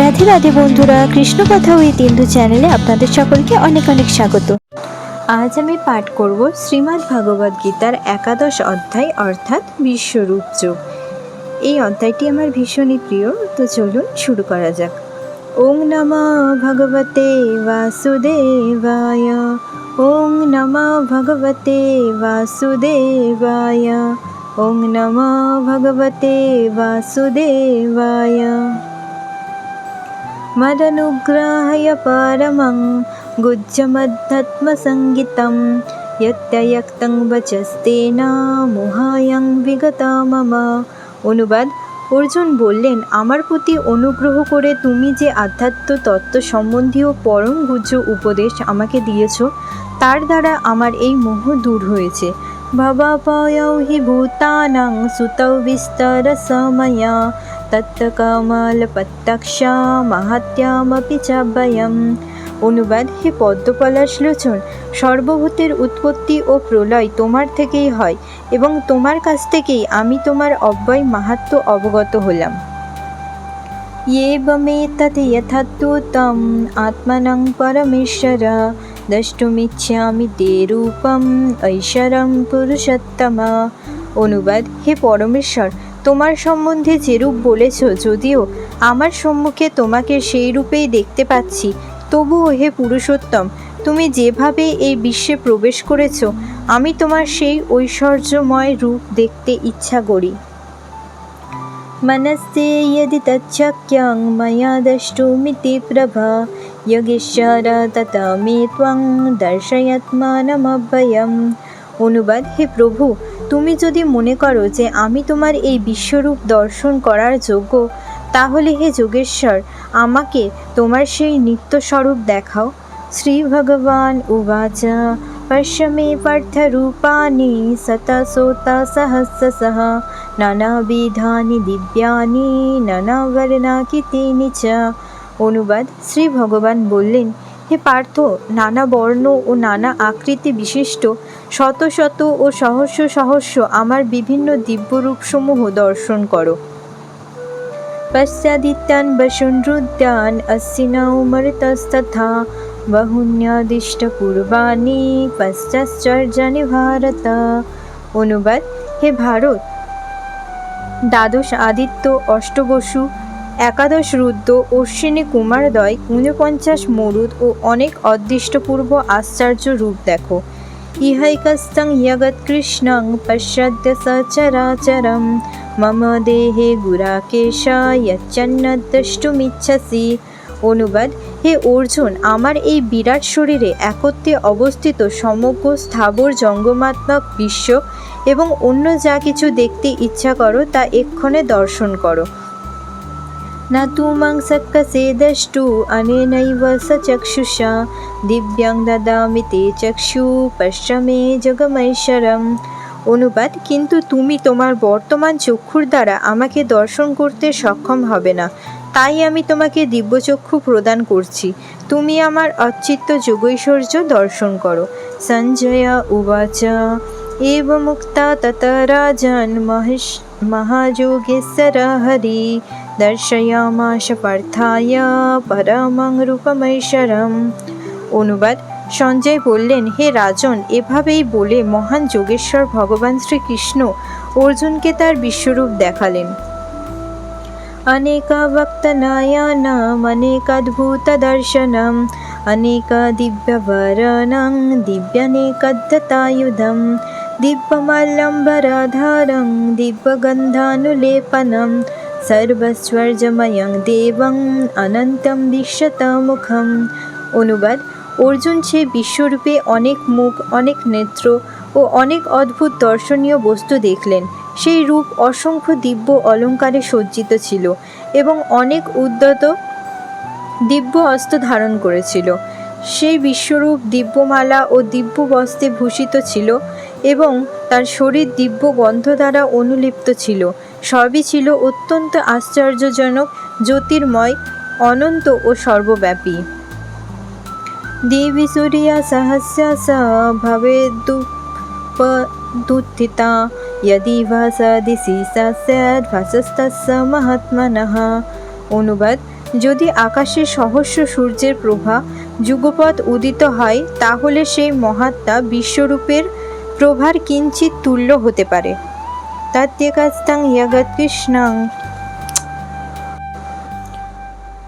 রাধে রাধে বন্ধুরা, কৃষ্ণ কথা ওই তিন্দু চ্যানেলে আপনাদের সকলকে অনেক অনেক স্বাগত। আজ আমি পাঠ করব শ্রীমদ্ ভগবদ্ গীতার একাদশ অধ্যায়, অর্থাৎ বিশ্বরূপ যোগ এই অধ্যায়টি আমার ভীষণই প্রিয়, তো চলুন শুরু করা যাক। ওং নম ভগবতে বাসুদেবায়। ওং নম ভগবতে বাসুদেবায়। ওং নম ভগবতে বাসুদেবায়। मदनुग्राहय परमं गुज्जमध्यात्मसङ्गितं यत्ययक्तं वचस्तेन মোহায়ং বিগতা মামা অনুবাদ অর্জুন বললেন আমার প্রতি অনুগ্রহ করে তুমি যে আধ্যাত্ম তত্ত্ব সম্বন্ধীয় পরম গুজ্জ উপদেশ আমাকে দিয়েছ তার দ্বারা আমার এই মোহ দূর হয়েছে ভবাপয়ৌ হি ভূতানাং সুতৌ বিস্তর সময়া তত্ত্বকামালপত্তাক্ষা মাহাত্যামপি চাব্যয়ম অনুবাদ হে পদ্মপলাশ লোচন সর্বভূতের উৎপত্তি ও প্রলয় তোমার থেকেই হয় এবং তোমার কাছ থেকেই আমি তোমার অব্যয় মাহাত্ম অবগত হলাম येवमेतत् यथात्वतम् आत्मनं परमेश्वर দ্রষ্টুমিচ্ছামি তে রূপম ঐশ্বরম পুরুষোত্তমা অনুবাদ হে পরমেশ্বর তোমার সম্বন্ধে যেরূপ বলেছ যদিও আমার সম্মুখে তোমাকে সেই রূপেই দেখতে পাচ্ছি তবুও হে পুরুষোত্তম তুমি যেভাবে এই বিশ্বে প্রবেশ করেছ আমি তোমার সেই ঐশ্বর্যময় রূপ দেখতে ইচ্ছা করি मनस्ते यदि तच्छक्यं मया द्रष्टुमिति प्रभा योगेश्वर तथा मे त्वं দর্শয়ত্মানমভয়ম অনুবাদ হে প্রভু তুমি যদি মনে করো যে আমি তোমার এই বিশ্বরূপ দর্শন করার যোগ্য, তাহলে হে যোগেশ্বর, আমাকে তোমার সেই নিত্যস্বরূপ দেখাও। শ্রী ভগবান উবাচ পশ্য মে পার্থরূপাণি শতসোতা সহস্রশः নানাবিধানি দিব্যানি নানা নানাবর্ণাকৃতিনি চ। অনুবাদ শ্রী ভগবান বললেন পার্থ, নানা বর্ণ ও নানা আকৃতি বিশিষ্ট, শত শত ও সহস্র সহস্র আমার বিভিন্ন দিব্যরূপসমূহ দর্শন করো। পশ্চাদিত্যান বসুনরুদ্যান মরতস্তথা বহুন্যাদিষ্টপূর্বাণি পশ্চাশ্চর্যানি ভারত। অনুবাদ, হে ভারত, দ্বাদশ আদিত্য অষ্টবসু একাদশ রুদ্র অশ্বিনী কুমারদয় ঊনপঞ্চাশ মরুদ ও অনেক অদৃষ্টপূর্ব আশ্চর্য রূপ দেখো। ইহৈকস্তং কৃষ্ণং পশ্চাদ্য সচরাচরম। মম দেহে গুরাকেশা যচ্ছন্ন দ্রষ্টুমিচ্ছসি অনুবাদ, হে অর্জুন, আমার এই বিরাট শরীরে একত্রে অবস্থিত সমগ্র স্থাবর জঙ্গমাত্মক বিশ্ব এবং অন্য যা কিছু দেখতে ইচ্ছা করো তা এক্ষণে দর্শন করো। न तु मां शक्यसे द्रष्टु अनेनैव सचक्षुषा दिव्यां ददामि ते চক্ষু পশ্চ মে জগমৈশ্বরম অনুবাদ কিন্তু তুমি তোমার বর্তমান চক্ষুর দ্বারা আমাকে দর্শন করতে সক্ষম হবে না তাই আমি তোমাকে দিব্যচক্ষু প্রদান করছি তুমি আমার অচ্চিত্ত যোগৈশ্বর্য দর্শন করো সঞ্জয় উবাচ এব মুক্তা তত রাজন মহেশ মহাযোগেশ্বর হরি দর্শয়ামাশ পার্থায় পরমং রূপমৈশ্বরম অনুবাদ সঞ্জয় বললেন হে রাজন এভাবেই বলে মহান যোগেশ্বর ভগবান শ্রীকৃষ্ণ অর্জুনকে তার বিশ্বরূপ দেখালেন अनेकवक्तनयनम् अनेकाद्भुतदर्शनम् अनेकदिव्यवरणं दिव्यनेकदत्तायुधं दिव्यमल्लम्बरधरं दिव्यगन्धानुलेपनं সর্বস্বর্যময়ং দেবং অনন্তম দৃশ্যতমুখম অনুবাদ অর্জুন সে বিশ্বরূপে অনেক মুখ অনেক নেত্র ও অনেক অদ্ভুত দর্শনীয় বস্তু দেখলেন সেই রূপ অসংখ্য দিব্য অলঙ্কারে সজ্জিত ছিল এবং অনেক উদ্যত দিব্য অস্ত্র ধারণ করেছিল সেই বিশ্বরূপ দিব্যমালা ও দিব্য বস্ত্রে ভূষিত ছিল এবং তার শরীর দিব্য গন্ধ দ্বারা অনুলিপ্ত ছিল সবই ছিল অত্যন্ত আশ্চর্যজনক, জ্যোতির্ময়, অনন্ত ও সর্বব্যাপী। দেবী সূর্যা সহস্য স ভবেদুপদুত্থিতা यदि ভাসা দিশি স্যাদ ভাসস্তস্য অনুবাদ, যদি আকাশে সহস্র সূর্যের প্রভা যুগপথ উদিত হয়, তাহলে সেই মহাত্মা বিশ্বরূপের প্রভার কিঞ্চিত তুল্য হতে পারে। তত্যকাস্তাং যগৎ কৃষ্ণাং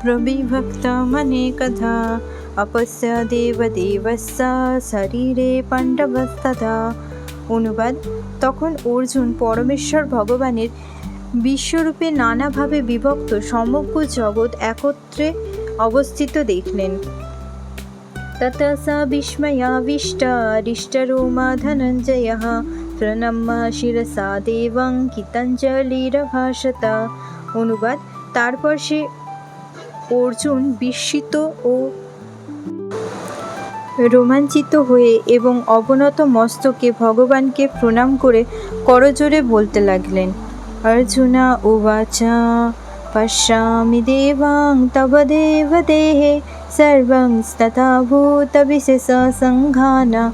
প্রবিভক্তমনেকধা অপস্য দেবদেবস্য শরীরে পাণ্ডবস্তথা অনুবাদ তখন অর্জুন পরমেশ্বর ভগবানের বিশ্বরূপে নানাভাবে বিভক্ত সমগ্র জগৎ একত্রে অবস্থিত দেখলেন। তথা তত স বিস্ময়াবিষ্টারিষ্টরোমা ধনঞ্জয়। প্রণম্য শিরসা দেবং গীতাঞ্জলিরভাষত অনুবাদ তারপর সে অর্জুন বিস্মিত ও রোমাঞ্চিত হয়ে এবং অবনত মস্তকে ভগবানকে প্রণাম করে করজোরে বলতে লাগলেন, অর্জুনা উবাচ, পশ্যামি দেবাং তব দেব দেহে সর্বং তথা ভূতবিশেষ সংঘানা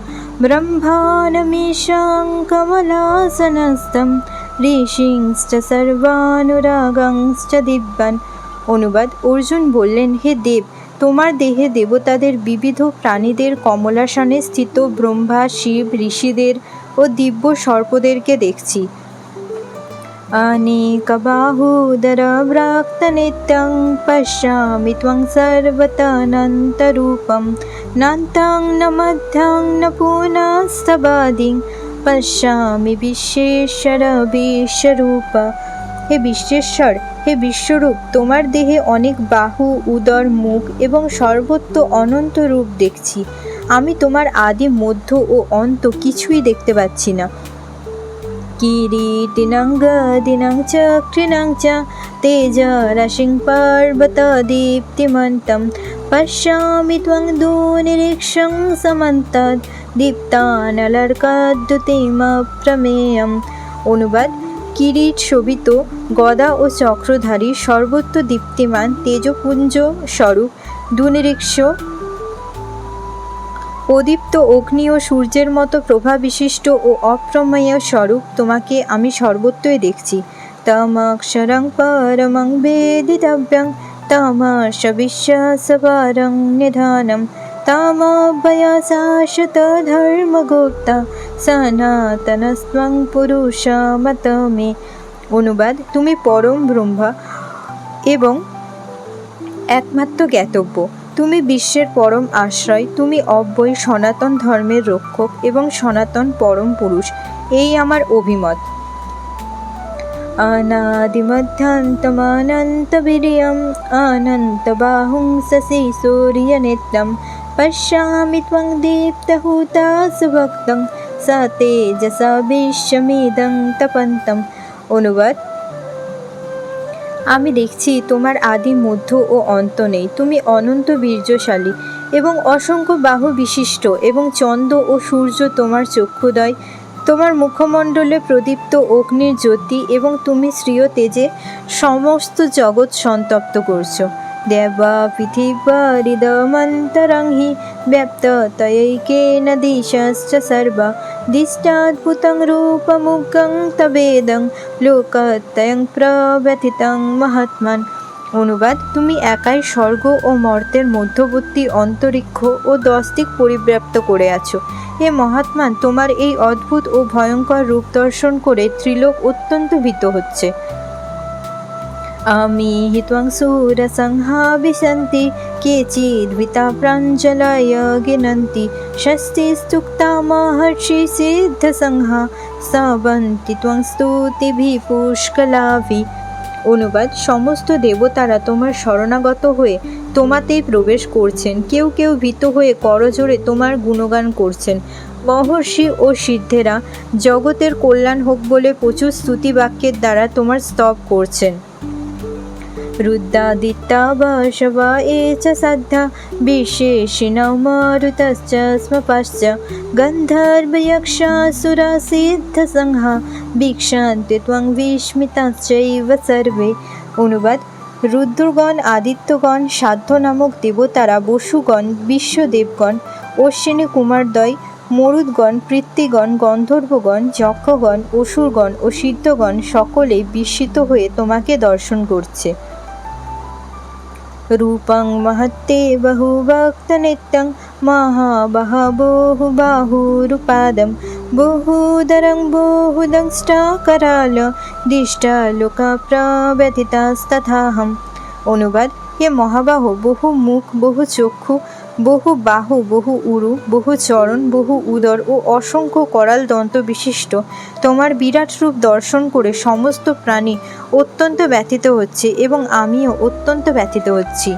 ব্রহ্মাণমীশাং কমলাসনস্থম ঋষিংশ্চ সর্বানুরাগংশ্চ দিব্যান অনুবাদ অর্জুন বললেন, হে দেব, তোমার দেহে দেবতাদের বিবিধ প্রাণীদের কমলাসনে স্থিত ব্রহ্মা, শিব, ঋষিদের ও দিব্য সর্পদেরকে দেখছি। अनेकबाहूदरव्राक्तनित्यं पश्यामि त्वं सर्वतनन्तरूपं नान्तं न मध्यं न पुनस्तबादिं পশ্যামি বিশ্বেশ্বর বিশ্বরূপ হে বিশ্বেশ্বর হে বিশ্বরূপ তোমার দেহে অনেক বাহু উদর মুখ এবং সর্বত্র অনন্ত রূপ দেখছি আমি তোমার আদি মধ্য ও অন্ত কিছুই দেখতে পাচ্ছি না কিরীটিনাং গদিনাং চক্রিনাং চ তেজরাশিং পার্বতদীপ্তিমন্तं পশ্যামি ত্বং দূনিරීক্ষং সমন্তদ দীপ্তানলর্কদ্যুতিমপ্রমেয়ম অনুবাদ কিরীট শোভিত গদা ও চক্রধারী সর্বত্র দীপ্তিমান তেজপুঞ্জ স্বরূপ দুনিরীক্ষ প্রদীপ্ত অগ্নি ও সূর্যের মতো প্রভা বিশিষ্ট ও অপ্রমেয় স্বরূপ তোমাকে আমি সর্বত্রই দেখছি। তমক্ষরং পরমং বেদিতব্যং তমশ বিশ্বাসপরং নিধানম। তমভয়শাশ্বত ধর্মগুপ্তা সনাতনস্ত্বং পুরুষমত মে অনুবাদ, তুমি পরম ব্রহ্মা এবং একমাত্র জ্ঞাতব্য। তুমি বিশ্বের পরম আশ্রয় তুমি অব্যয় সনাতন ধর্মের রক্ষক এবং সনাতন পরম পুরুষ এই আমার অভিমত अनादिमध्यान्तमानन्तवीर्यम् अनन्तबाहुं शशि सूर्यनेत्रं पश्यामि त्वं दीप्तहुता सुभक्तं स तेजसा বিশ্বমিদং তপন্তম অনুবাদ আমি দেখছি তোমার আদি মধ্য ও অন্ত নেই। তুমি অনন্ত বীর্যশালী এবং অসংখ্য বাহু বিশিষ্ট এবং চন্দ্র ও সূর্য তোমার চক্ষুদয়। তোমার মুখমণ্ডলে প্রদীপ্ত অগ্নির জ্যোতি এবং তুমি শ্রীয় তেজে সমস্ত জগৎ সন্তপ্ত করছ। দেবা পৃথিবীদমন্তরং হি ব্যপ্ত তয়ৈকেন দিশশ্চ সর্বা। দিষ্টাদ্ভুতং রূপমুগ্গং তবেদং লোকত্যং প্রব্যথিতং মহাত্মান অনুবাদ, তুমি একাই স্বর্গ ও মর্তের মধ্যবর্তী অন্তরিক্ষ ও দশদিক পরিব্যাপ্ত করে আছো। হে মহাত্মান, তোমার এই অদ্ভুত ও ভয়ঙ্কর রূপ দর্শন করে ত্রিলোক অত্যন্ত ভীত হচ্ছে। আমি হি ত্বং সুরসংহা বিশন্তি কেচিদ্বিতা প্রাঞ্জলয় গিনন্তি ষষ্ঠীস্তুক্তা মহর্ষি সিদ্ধসংহা স্তবন্তি ত্বং স্তুতিভি পুষ্কলাভি অনুবাদ, সমস্ত দেবতারা তোমার শরণাগত হয়ে তোমাতেই প্রবেশ করছেন। কেউ কেউ ভীত হয়ে করজোরে তোমার গুণগান করছেন। মহর্ষি ও সিদ্ধেরা, জগতের কল্যাণ হোক বলে প্রচুর স্তুতি বাক্যের দ্বারা তোমার স্তব করছেন। रुद्रादित्या वशवा ये च सद्धा विशेषिणौ मारुतश्च स्म पश्च गन्धर्वयक्षासुरसिद्धसंहा वीक्षन्ति त्वं विस्मिताश्चैव सर्वे অনুবাদ রুদ্রগণ আদিত্যগণ সাধ্য নামক দেবতারা বসুগণ বিশ্বদেবগণ অশ্বিনী কুমারদ্বয় মরুদগণ পৃথ্বীগণ গন্ধর্বগণ যক্ষগণ অসুরগণ ও সিদ্ধগণ সকলেই বিস্মিত হয়ে তোমাকে দর্শন করছে रूपं महत्ते बहुभक्तनित्यं महाबहबोहुबाहुरुपादं बहुदरं বহুদংষ্টাকরাল দিষ্টা লোকা প্রব্যথিতাস্তথাহম অনুবাদ হে মহাবাহু বহু মুখ বহু চক্ষু বহু বাহু বহু উরু বহু চরণ বহু উদর ও অসংখ্য করাল দন্ত বিশিষ্ট তোমার বিরাট রূপ দর্শন করে সমস্ত প্রাণী অত্যন্ত ব্যথিত হচ্ছে এবং আমিও অত্যন্ত ব্যথিত হচ্ছি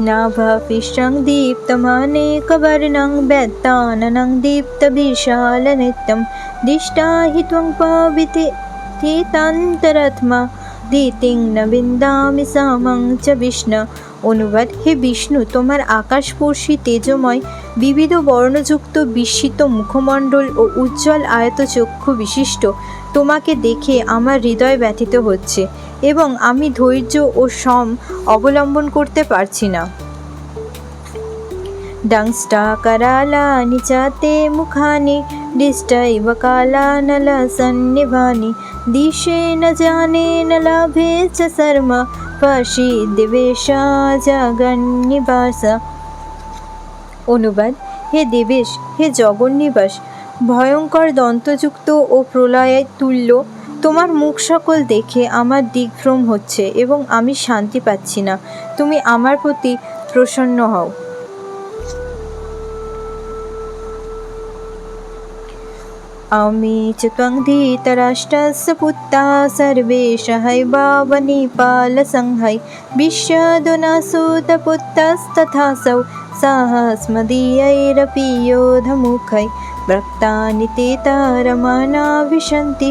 नाभापिष्टं दीप्तमानेकवर्णं व्यत्ताननं दीप्तविशालनित्यं दिष्टा हि त्वं पाविते तीतान्तरात्मा দিতিং ন বিন্দামি সামং চ বিষ্ণু অনুবাদ হে বিষ্ণু তোমার আকাশস্পর্শী তেজময় বিবিধ বর্ণযুক্ত বিস্মিত মুখমণ্ডল ও উজ্জ্বল আয়ত চক্ষু বিশিষ্ট তোমাকে দেখে আমার হৃদয় ব্যথিত হচ্ছে এবং আমি ধৈর্য ও সম অবলম্বন করতে পারছি না दंष्टाकरालानि च ते मुखानि दिष्टैव कालानलसन्निभानि दिशे न जाने न लाभे च शर्म पशि দিবেশা জগন্নিবাস অনুবাদ হে দেবেশ হে জগন্নিবাস ভয়ঙ্কর দন্তযুক্ত ও প্রলয়ে তুল্য তোমার মুখ সকল দেখে আমার দিগ্ভ্রম হচ্ছে এবং আমি শান্তি পাচ্ছি না তুমি আমার প্রতি প্রসন্ন হও अमी च त्वं धीतराष्ट्रस्य पुत्ता सर्वे सहैवावनिपालसंहै विश्वदुनसूतपुत्रस्तथासौ साहस्मदीयैरपि योधमुखै भक्तानि ते तारमाना विशन्ति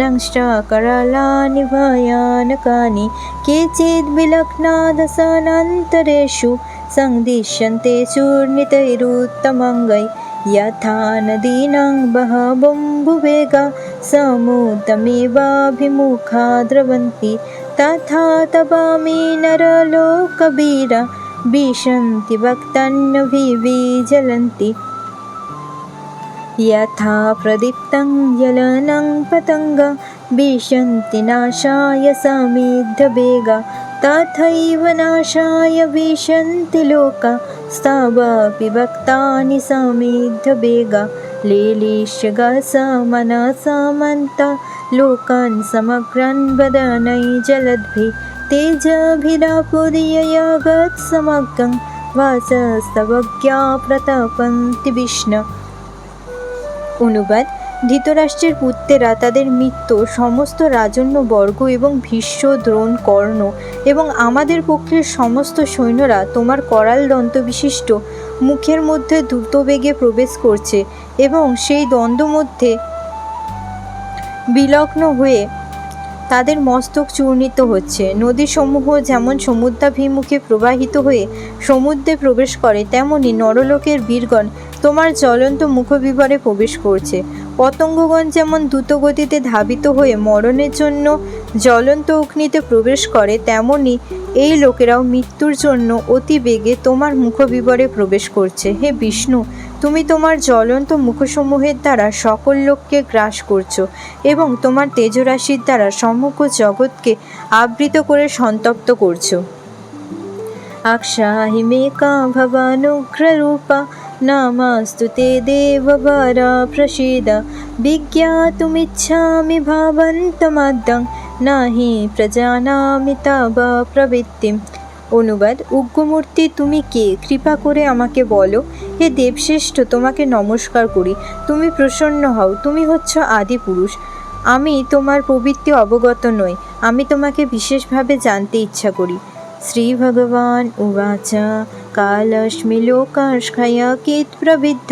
नंष्टकरालानि भयानकानि केचिद्विलग्नादशानन्तरेषु सन्दिश्यन्ते चूर्णितैरुत्तमङ्गै यथा नदीनां बहबम्बुवेगा समुद्रमेवाभिमुखा द्रवन्ति तथा तवामि नरलोकवीरा विशन्ति भक्तान्नभिविजलन्ति यथा प्रदीप्तं जलनं पतङ्गा विशन्ति नाशाय समिद्धवेगा तथैव नाशाय विशन्ति लोका स्तपि भक्तानि सामेध्य भेगा लीलेश्यगा सा लोकान् समग्रान् वदनै जलद्भि ते समग्रं वासस्तवज्ञा प्रतापन्ति विष्ण। उनुवत् ধৃতরাষ্ট্রের পুত্রেরা তাদের মৃত্যু সমস্ত রাজন্য বর্গ এবং ভীষ্ম, দ্রোণ, কর্ণ এবং আমাদের পক্ষের সমস্ত সৈন্যরা তোমার করাল দন্ত বিশিষ্ট মুখের মধ্যে দ্রুতবেগে প্রবেশ করছে এবং সেই দ্বন্দ্ব মধ্যে বিলগ্ন হয়ে তাদের মস্তক চূর্ণিত হচ্ছে। নদীসমূহ যেমন সমুদ্রাভিমুখে প্রবাহিত হয়ে সমুদ্রে প্রবেশ করে, তেমনি নরলোকের বীরগণ তোমার জ্বলন্ত মুখবিবরে প্রবেশ করছে। পতঙ্গগণ যেমন দ্রুতগতিতে ধাবিত হয়ে মরণের জন্য জ্বলন্ত অগ্নিতে প্রবেশ করে, তেমনি এই লোকেরাও মৃত্যুর জন্য অতি বেগে তোমার মুখবিবরে প্রবেশ করছে। হে বিষ্ণু, তুমি তোমার জ্বলন্ত মুখসমূহের দ্বারা সকল লোককে গ্রাস করছ এবং তোমার তেজরাশির দ্বারা সমগ্র জগৎকে আবৃত করে সন্তপ্ত করছ। আক্ষাহি মেকা ভবানুগ্ররূপা নামাস্তু তে দেববরা প্রসীদ বিজ্ঞাতুমিচ্ছামি ভাবন্তমাদ্যং নাহি প্রজানামি তব প্রবৃত্তিম অনুবাদ, উগ্রমূর্তি, তুমি কে? কৃপা করে আমাকে বলো। হে দেবশ্রেষ্ঠ, তোমাকে নমস্কার করি। তুমি প্রসন্ন হও। তুমি হচ্ছ আদি পুরুষ। আমি তোমার প্রবৃত্তি অবগত নই। আমি তোমাকে বিশেষভাবে জানতে ইচ্ছা করি। শ্রী ভগবান উবাচ। कालश्मिलोकाश्खया कित्प्रविद्ध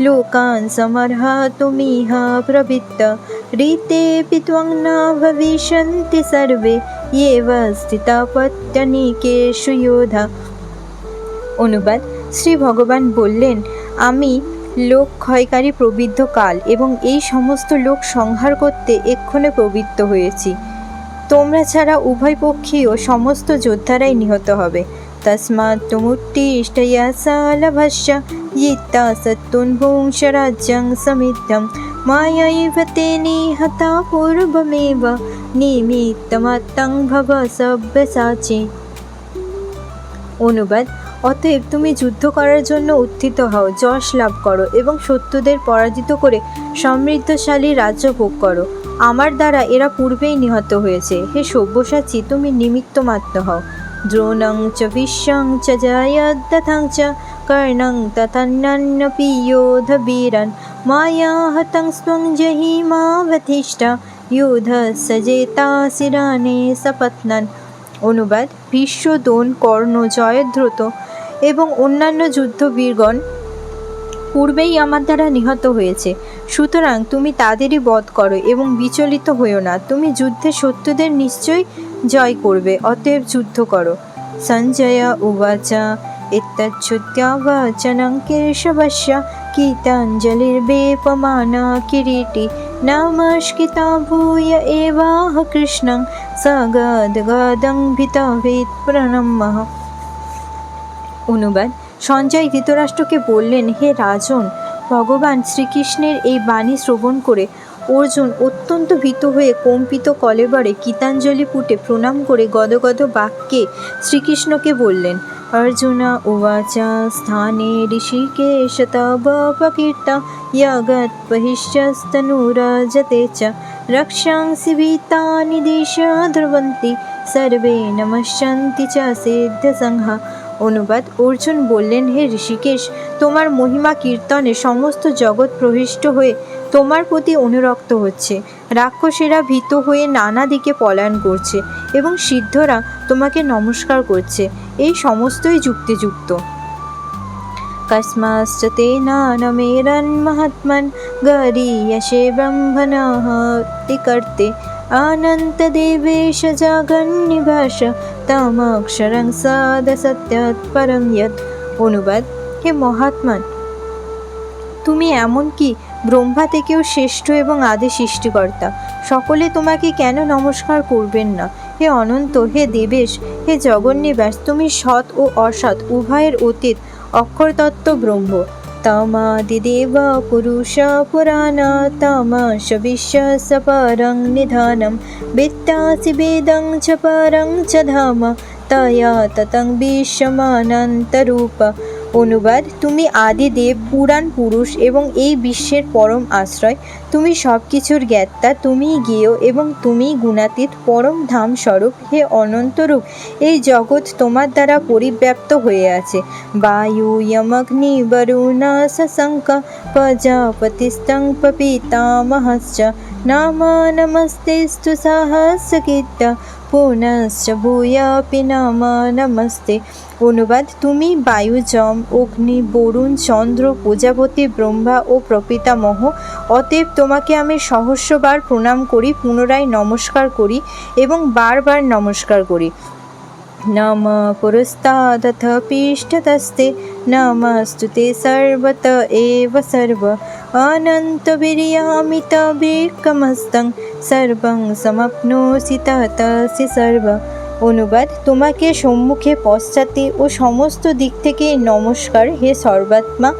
लोकान् समर्हतुमिह प्रवित्त। रीतेऽपि त्वं न भविष्यन्ति सर्वे। येव স্থিতাপত্যনিকেশু যোধা অনুবাদ, শ্রী ভগবান বললেন, আমি লোক ক্ষয়কারী প্রবৃদ্ধ কাল এবং এই সমস্ত লোক সংহার করতে এক্ষণে প্রবৃত্ত হয়েছি। তোমরা ছাড়া উভয় পক্ষীয় সমস্ত যোদ্ধারাই নিহত হবে। তস্মাৎ তুমুত্তিষ্ঠয়া সালভস্য yitta सत्तुन्भुंशराज्यं समिद्धं मायैव ते निहता पूर्वमेव নিমিত্তমাত্তং ভব সব্যসাচী অনুবাদ অতএব তুমি যুদ্ধ করার জন্য উত্থিত হও যশ লাভ করো এবং শত্রুদের পরাজিত করে সমৃদ্ধশালী রাজ্য ভোগ করো আমার দ্বারা এরা পূর্বেই নিহত হয়েছে হে সব্যসাচী তুমি নিমিত্ত মাত্র হও দ্রোণং চ বিশ্বং চ জয়দ্দথং চ কর্ণং তথন্নপি যোধ বীরন মায়া হতং স্বং জহিমাবধিষ্ঠ যোধ সজেতা শিরানে সপত্নন অনুবাদ ভীষ্ম দোন কর্ণ জয়দ্রত এবং অন্যান্য যুদ্ধবীরগণ পূর্বেই আমার দ্বারা নিহত হয়েছে। সুতরাং তুমি তাদেরই বধ করো এবং বিচলিত হইও না। তুমি যুদ্ধে শত্রুদের নিশ্চয়ই জয় করবে, অতএব যুদ্ধ করো। সঞ্জয় উবাচ ইত্যচ্ছুত্য়া বচনং কেশবস্য গীতাঞ্জলির্বেপমান কিরীটি নমস্কিতা ভূয় এবাহ কৃষ্ণং সগদগদং ভিতভেদ প্রণমঃ অনুবাদ, সঞ্জয় ধৃতরাষ্ট্রকে বললেন, হে রাজন, ভগবান শ্রীকৃষ্ণের এই বাণী শ্রবণ করে অর্জুন অত্যন্ত ভীত হয়ে কম্পিত কলেবরে গীতাঞ্জলি পুটে প্রণাম করে গদগদ বাক্যে শ্রীকৃষ্ণকে বললেন, অর্জুনা উবাচ স্থানে ঋষিকেশ তব প্রকীর্তা ইয়াগত চ, রক্ষাংসি ভীতানি দিশ ধ্রুবন্তি, সর্বে নমস্যন্তি চ সিদ্ধসংহা অনুবাদ অর্জুন বললেন, হে ঋষিকেশ, তোমার মহিমা কীর্তনে সমস্ত জগৎ প্রবিষ্ট হয়ে তোমার প্রতি অনুরক্ত হচ্ছে রাক্ষসেরা ভীত হয়ে নানা দিকে পলায়ন করছে এবং সিদ্ধরা তোমাকে নমস্কার করছে এই সমস্তই যুক্তিযুক্ত কস্মাশ্চ তে নানমেরন্মহাত্মন গরীয়সে ব্রহ্মণः কর্তে अनन्तदेवेश जागन्निभाष তমক্ষরং সদ সত্যাৎ পরং যৎ অনুবাদ হে মহাত্মান তুমি এমন কি ব্রহ্মা থেকেও শ্রেষ্ঠ এবং আদি সৃষ্টিকর্তা। সকলে তোমাকে কেন নমস্কার করবেন না? হে অনন্ত, হে দেবেশ, হে জগন্নিবাস, তুমি সৎ ও অসৎ, উভয়ের অতীত, অক্ষরতত্ত্ব ব্রহ্ম। তমাদিদেব পুরুষ পুরাণ তমস বিশ্বাস পরং নিধানম বিত্তাসি বেদং চ পরং চ ধাম, তয়া ততং বিশ্বমানন্তরূপ অনুবাদ, তুমি আদিদেব পুরাণ পুরুষ এবং এই বিশ্বের পরম আশ্রয়। তুমি সব কিছুর জ্ঞাতা, তুমিই জ্ঞেয় এবং তুমি গুণাতীত, পরম ধাম স্বরূপ হে অনন্তরূপ। এই জগৎ তোমার দ্বারা পরিব্যাপ্ত হয়ে আছে। বায়ু যমগ্নি বরুণ শশঙ্ক প্রজাপতিস্তং পিতামহশ্চ নাম নমস্তেস্তু সহস্রকীর্ত পুনশ্চ ভূয়াপি নম নমস্তে অনুবাদ, তুমি বায়ু যম অগ্নি, বরুণ, চন্দ্র, প্রজাপতি, ব্রহ্মা ও প্রপিতামহ। অতএব তোমাকে আমি সহস্রবার প্রণাম করি, পুনরায় নমস্কার করি এবং বারবার নমস্কার করি। পুরস্তাদথ পৃষ্ঠতস্তে নমস্তু তে সর্বত এব সর্ব অনন্তবীর্যামিত বিক্রমস্তং সর্বং সমপ্নোসি ততসি সর্ব অনুবাদ, তোমাকে সম্মুখে পশ্চাতে ও সমস্ত দিক থেকে নমস্কার। হে সর্বাত্মা,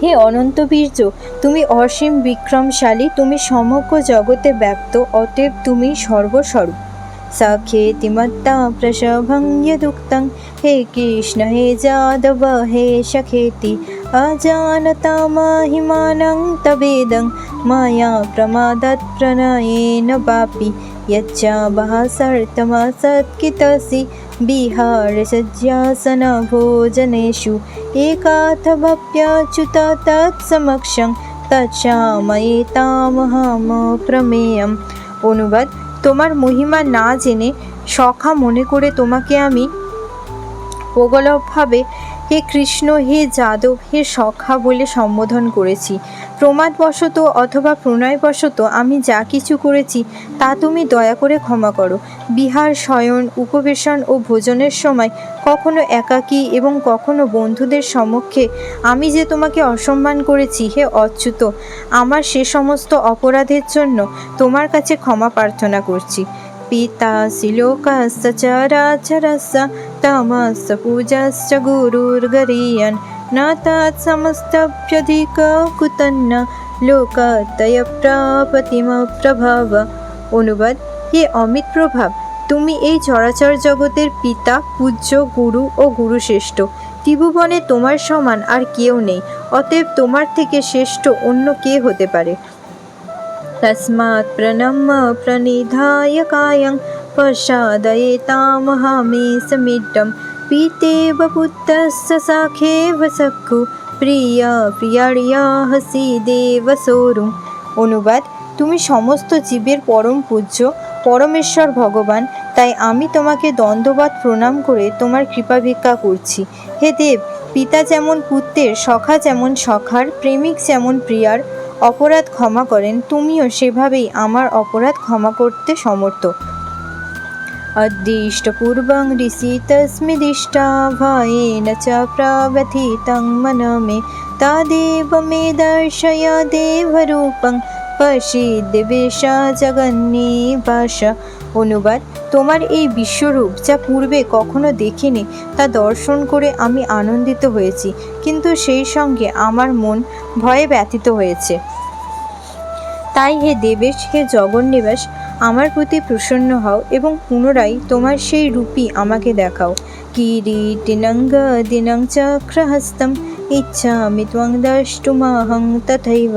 হে অনন্ত বীর্য, তুমি অসীম বিক্রমশালী, তুমি সমগ্র জগতে ব্যপ্ত, অতএব তুমি সর্বস্বরূপ। साख्येति मत्ता प्रशभं यदुक्तं। हे कृष्ण, हे जादव हे सखेति अजानता माहिमानं तवेदं माया प्रमादात् प्रणयेन पापि यच्चाभासर्तमासत्कितसि विहारसज्यासनभोजनेषु एकाथवप्याच्युता तत्समक्षं तच्छामये तामहमप्रमेयम् उन्वत् তোমার মহিমা না জেনে সখা মনে করে তোমাকে আমি প্রগলভভাবে হে কৃষ্ণ, হে যাদব, হে সখা বলে সম্বোধন করেছি। প্রমাদবশত অথবা প্রণয়বশত আমি যা কিছু করেছি, তা তুমি দয়া করে ক্ষমা করো। বিহার, শয়ন, উপবেশন ও ভোজনের সময় কখনো একাকী এবং কখনো বন্ধুদের সমক্ষে আমি যে তোমাকে অসম্মান করেছি, হে অচ্যুত, আমার সে সমস্ত অপরাধের জন্য তোমার কাছে ক্ষমা প্রার্থনা করছি। চরাচরস্য তমস্য পূজশ্চ গুরুর্গরীয়ন ন তৎসমস্তভ্যধিক কুতন্ন লোকতয় প্রভব অনুবাদ, হে অমিত প্রভাব, তুমি এই চরাচর জগতের পিতা, পূজ্য, গুরু ও গুরুশ্রেষ্ঠ। ত্রিভুবনে তোমার সমান আর কেউ নেই, অতএব তোমার থেকে শ্রেষ্ঠ অন্য কে হতে পারে? तस्मात् प्रणम्य प्रणिधाय कायं पश्चादयेतामहमे समिड्डं पीतेव पुत्रस्य सखेव सख्यु প্রিয়া প্রিয়ারিয়া হসি দেব সৌরুম অনুবাদ তুমি সমস্ত জীবের পরম পূজ্য পরমেশ্বর ভগবান তাই আমি তোমাকে দণ্ডবাদ প্রণাম করে তোমার কৃপা ভিক্ষা করছি হে দেব পিতা যেমন পুত্রের সখা যেমন সখার প্রেমিক যেমন প্রিয়ার অপরাধ ক্ষমা করেন তুমিও সেভাবেই আমার অপরাধ ক্ষমা করতে সমর্থ अद्दिष्टपूर्वं ऋषितस्मिदिष्टा भयेन च प्रव्यथितं मन मे तदेव मे दर्शय देवरूपं पश्येद्देवेशा জগন্নিবাস অনুবাদ, তোমার এই বিশ্বরূপ যা পূর্বে কখনো দেখিনি, তা দর্শন করে আমি আনন্দিত হয়েছি। কিন্তু সেই সঙ্গে আমার মন ভয়ে ব্যথিত হয়েছে। তাই হে দেবেশ, হে জগন্নিবাস, আমার প্রতি প্রসন্ন হও এবং পুনরায় তোমার সেই রূপই আমাকে দেখাও। কিরীটিনঙ্গ দিনং চক্রহস্তম ইচ্ছামি ত্বং দ্রষ্টুমহং তথৈব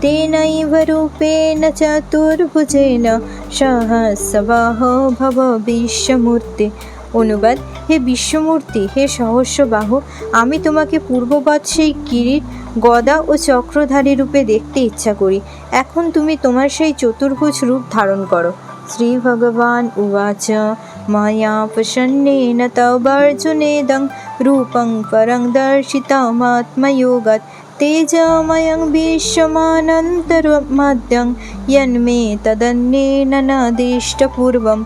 তেনৈব রূপেণ চতুর্ভুজেন সহস্রবাহ ভব বিশ্বমূর্তি অনুবাদ, হে বিশ্বমূর্তি, হে সহস্রবাহ, আমি তোমাকে পূর্ববৎ সেই কিরীট, গদা ও চক্রধারী রূপে দেখতে ইচ্ছা করি। এখন তুমি তোমার সেই চতুর্ভুজ রূপ ধারণ করো। শ্রী ভগবান উবাচ মায়া প্রসন্নেন তবর্জুনেদং রূপং পরং দর্শিতমাত্ময়োগাৎ তেজময়ং বিশ্বমানন্তরমদ্যং यन्मे তদন্যেন নাদিষ্টপূর্বম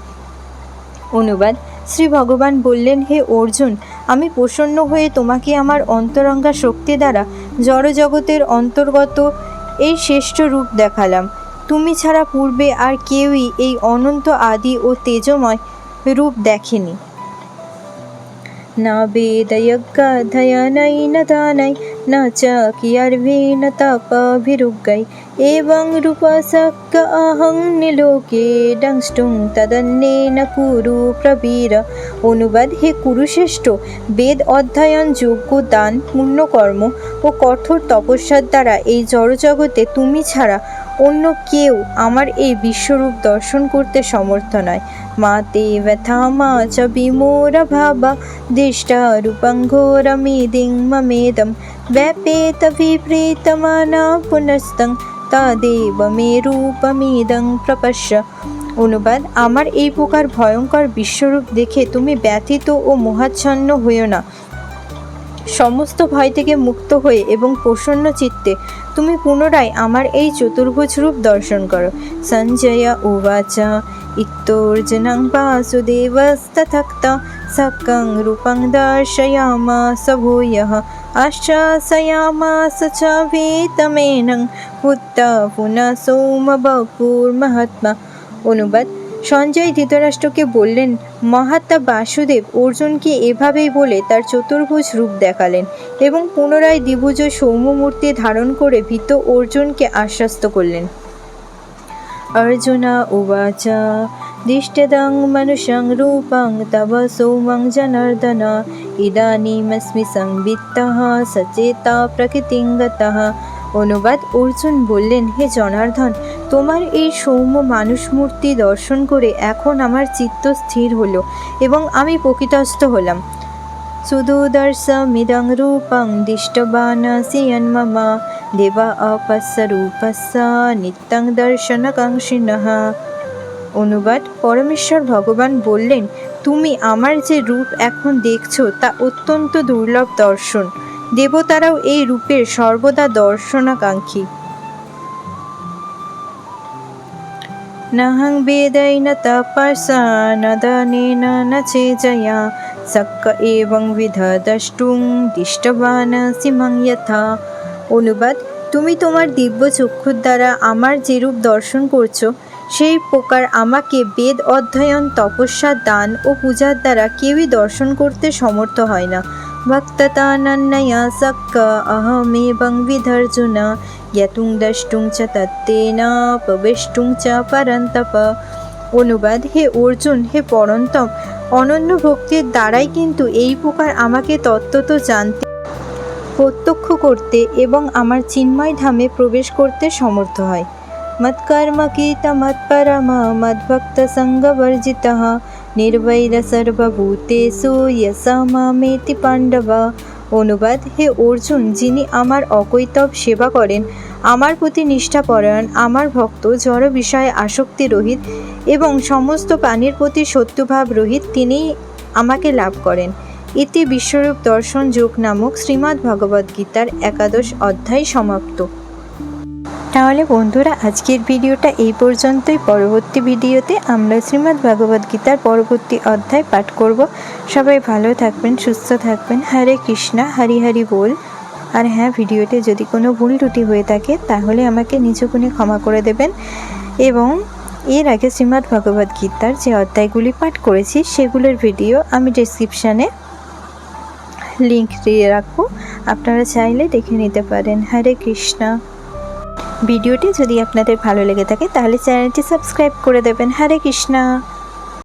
অনুবাদ শ্রী ভগবান বললেন হে অর্জুন আমি প্রসন্ন হয়ে তোমাকে আমার অন্তরঙ্গা শক্তি দ্বারা জড়জগতের অন্তর্গত এই শ্রেষ্ঠ রূপ দেখালাম তুমি ছাড়া পূর্বে আর কেউই এই অনন্ত আদি ও তেজময় রূপ দেখেনি నా না దయనైన దానై నా చాకియర్వేణ తపాభిరుగ్గై ఏవం రూపసక్క అహం నిలోకే డంస్టుం తదన్నేన కురు প্রবীর অনুবাদ হে কুরুশ্রেষ্ঠ বেদ অধ্যয়ন যোগ্য, দান, পুণ্যকর্ম ও কঠোর তপস্যার দ্বারা এই জড়জগতে তুমি ছাড়া অন্য কেউ আমার এই বিশ্বরূপ দর্শন করতে সমর্থ নয়। মা তে ব্যথা মা চ বিমোর ভাবা। দিষ্টারূপং ঘোরমিদিং মমেদম। ব্যাপেত বিপ্রীতমানা পুনস্তং। তদেব মে রূপমিদং প্রপশ্য। অনুবাদ, আমার এই প্রকার ভয়ঙ্কর বিশ্বরূপ দেখে তুমি ব্যথিত ও মোহাচ্ছন্ন হইও না। সমস্ত ভয় থেকে মুক্ত হয়ে এবং প্রসন্ন চিত্তে তুমি পুনরায় আমার এই চতুর্ভুজ রূপ দর্শন করো। সঞ্জয় উবাচ, ইত্তর্জনং বাসুদেবস্তথক্ত সকং রূপং দর্শয়ামাস ভূয়ः আশ্বাসয়ামাস চ ভীতমেনং পুত্ত পুনঃ সৌমবপুর্মহাত্মা অনুবাদ সঞ্জয় ধৃতরাষ্ট্রকে বললেন, মহাত্মা বাসুদেব অর্জুনকে এভাবেই বলে তার চতুর্ভুজ রূপ দেখালেন এবং পুনরায় দ্বিভুজ সৌম্যমূর্তি ধারণ করে ভীত অর্জুনকে আশ্বস্ত করলেন। অর্জুনা উবাচা, দিষ্টেদং মনুষং রূপং তব সৌমং জনার্দন, ইদানীমস্মি সংবিত্ত সচেতা প্রকৃতিঙ্গতা অনুবাদ অর্জুন বললেন, হে জনার্দন তোমার এই সৌম্য মানুষ মূর্তি দর্শন করে এখন আমার চিত্ত স্থির হলো এবং আমি প্রকৃতস্থ হলাম। সুদূদর্শমিদং রূপং দিষ্টবানাসি মম দেবা অপস্বরূপস্য নিত্যং দর্শনকাঙ্ক্ষিণঃ অনুবাদ, পরমেশ্বর ভগবান বললেন, তুমি আমার যে রূপ এখন দেখছ তা অত্যন্ত দুর্লভ দর্শন। দেবতারাও এই রূপের সর্বদা দর্শনাকাঙ্ক্ষী। নহং বেদৈন তপসা ন দানেন ন চেজয়া সক্ক এবং বিধ দ্রষ্টুং দিষ্টবানসি মং যথা অনুবাদ, তুমি তোমার দিব্য চক্ষুর দ্বারা আমার যে রূপ দর্শন করছ, সেই প্রকার আমাকে বেদ অধ্যয়ন, তপস্যা, দান ও পূজার দ্বারা কেউই দর্শন করতে সমর্থ হয় না। ভক্ততানন্নয়া সক্ক, অহমেবং বিধর্জুন জ্ঞাতুং দ্রষ্টুং চ তত্তেনাপবেষ্টুং চ পরন্তপ অনুবাদ হে অর্জুন, হে পরন্তম। অনন্য ভক্তির দ্বারাই কিন্তু এই প্রকার আমাকে তত্ত্বত জানতে, প্রত্যক্ষ করতে এবং আমার চিন্ময় ধামে প্রবেশ করতে সমর্থ হয়। মৎকর্মকীত মৎপরম, মদ্ভক্ত সঙ্গবর্জিত নির্বৈর সর্বভূতেষু ইয়সা মামেতি পাণ্ডব। অনুবাদ, হে অর্জুন, যিনি আমার অকৈতব সেবা করেন, আমার প্রতি নিষ্ঠাপরায়ণ, আমার ভক্ত, জড় বিষয়ে আসক্তি রহিত এবং সমস্ত প্রাণীর প্রতি সত্যভাব রহিত তিনি আমাকে লাভ করেন। এতে বিশ্বরূপ দর্শন যোগ নামক শ্রীমদ্ ভগবদ্গীতার একাদশ অধ্যায় সমাপ্ত। তাহলে বন্ধুরা, আজকের ভিডিওটা এই পর্যন্তই। পরবর্তী ভিডিওতে আমরা শ্রীমদ্ ভগবদ্গীতার পরবর্তী অধ্যায় পাঠ করব। সবাই ভালো থাকবেন, সুস্থ থাকবেন। হরে কৃষ্ণা, হরি হরি বল। আর হ্যাঁ ভিডিওতে যদি কোনো ভুল ত্রুটি হয়ে থাকে, তাহলে আমাকে নিজগুণে ক্ষমা করে দেবেন। এবং এর আগে শ্রীমদ্ ভগবদ্গীতার যে অধ্যায়গুলি পাঠ করেছি, সেগুলোর ভিডিও আমি ডিসক্রিপশানে লিঙ্ক দিয়ে রাখব। আপনারা চাইলে দেখে নিতে পারেন। হরে কৃষ্ণা। ভিডিওটি যদি আপনাদের ভালো লেগে থাকে তাহলে চ্যানেলটি সাবস্ক্রাইব করে দেবেন। হরে কৃষ্ণা।